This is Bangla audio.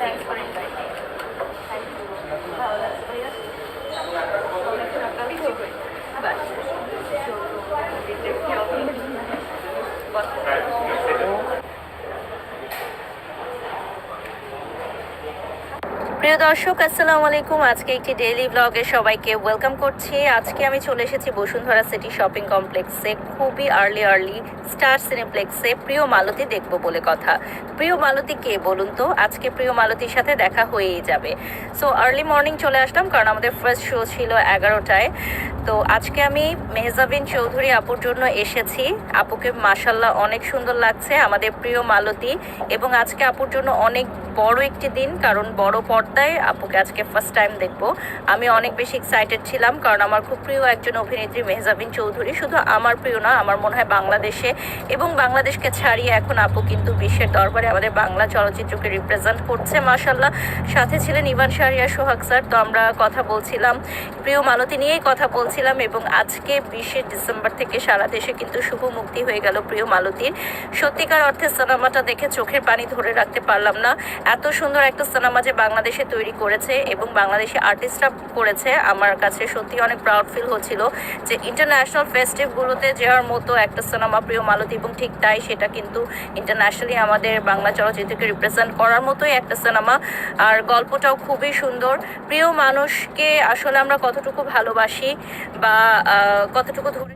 Thank you. Oh, that's. প্রিয় দর্শক, আসসালামু আলাইকুম। আজকে একটি ডেইলি ব্লগে সবাইকে ওয়েলকাম করছি। আজকে আমি চলে এসেছি বসুন্ধরা সিটি শপিং কমপ্লেক্সে খুবই আর্লি আর্লি স্টার সিনেপ্লেক্সে প্রিয় মালতী দেখব বলে কথা। প্রিয় মালতী কে বলুন তো? আজকে প্রিয় মালতীর সাথে দেখা হয়েই যাবে। সো আর্লি মর্নিং চলে আসলাম কারণ আমাদের ফার্স্ট শো ছিল এগারোটায়। তো আজকে আমি মেহজাবিন চৌধুরী আপুর জন্য এসেছি। আপুকে মাসাল্লাহ অনেক সুন্দর লাগছে, আমাদের প্রিয় মালতী। এবং আজকে আপুর জন্য অনেক বড় একটি দিন, কারণ বড় পর্দায় আপুকে আজকে ফার্স্ট টাইম দেখব। আমি অনেক বেশি এক্সাইটেড ছিলাম, কারণ আমার খুব প্রিয় একজন অভিনেত্রী মেহজাবিন চৌধুরী। শুধু আমার প্রিয় না, আমার মনে হয় বাংলাদেশে এবং বাংলাদেশকে ছাড়িয়ে এখন আপু কিন্তু বিশ্বের দরবারে আমাদের বাংলা চলচ্চিত্রকে রিপ্রেজেন্ট করছে মাসাল্লাহ সাথে ছিলেন ইভান শাহরিয়া, সোহাগ স্যার, তো আমরা কথা বলছিলাম। প্রিয় মালতী নিয়েই কথা বলছিলাম এবং আজকে বিশে ডিসেম্বর থেকে সারা দেশে কিন্তু শুভ মুক্তি হয়ে গেল প্রিয় মালতীর। সত্যিকার অর্থে সিনেমাটা দেখে চোখের পানি ধরে রাখতে পারলাম না। এত সুন্দর একটা সিনেমা যে বাংলাদেশে তৈরি করেছে এবং বাংলাদেশি আর্টিস্টরা করেছে। আমার কাছে সত্যি অনেক প্রাউড ফিল হচ্ছিল যে ইন্টারন্যাশনাল ফেস্টিভগুলোতে যাওয়ার মতো একটা সিনেমা প্রিয় মালতী, এবং ঠিক তাই সেটা কিন্তু ইন্টারন্যাশনালি আমাদের বাংলা চলচ্চিত্রকে রিপ্রেজেন্ট করার মতোই একটা সিনেমা আর গল্পটাও খুবই সুন্দর। প্রিয় মানুষকে আসলে আমরা কতটুকু ভালোবাসি বা কতটুকু ধরে